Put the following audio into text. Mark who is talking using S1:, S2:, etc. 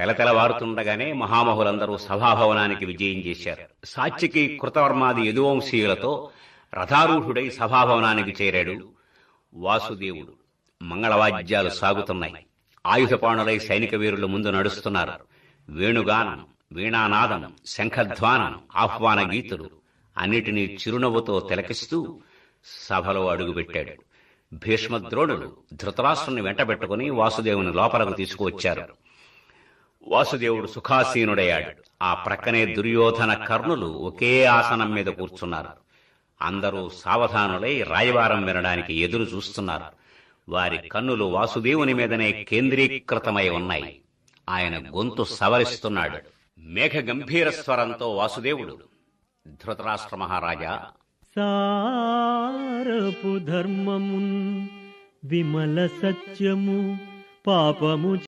S1: తెలతెలవారుతుండగానే మహామహులందరూ సభాభవనానికి విజయం చేశారు. సాత్యకి కృతవర్మాది యదువంశీయులతో రథారూఢుడై సభాభవనానికి చేరాడు వాసుదేవుడు. మంగళవాద్యాలు సాగుతున్నాయి. ఆయుధపాణులై సైనిక వీరుల ముందు నడుస్తున్నారు. వేణుగానం వీణానాదం శంఖధ్వానం ఆహ్వాన గీతులు అన్నిటినీ చిరునవ్వుతో తిలకిస్తూ సభలో అడుగుపెట్టాడు. భీష్మద్రోణులు ధృతరాష్ట్రుని వెంటబెట్టుకుని వాసుదేవుని లోపలకు తీసుకువచ్చారు. వాసుదేవుడు సుఖాసీనుడయ్యాడు. ఆ ప్రక్కనే దుర్యోధన కర్ణులు ఒకే ఆసనం మీద కూర్చున్నారు. అందరూ సావధానులై రాయవారం వినడానికి ఎదురు చూస్తున్నారు. వారి కన్నులు వాసుదేవుని మీదనే కేంద్రీకృతమై ఉన్నాయి. ఆయన గొంతు సవరిస్తున్నాడు. మేఘ గంభీర స్వరంతో వాసుదేవుడు ధృతరాష్ట్ర మహారాజా
S2: సారపు ధర్మము విమల సత్యము పాపము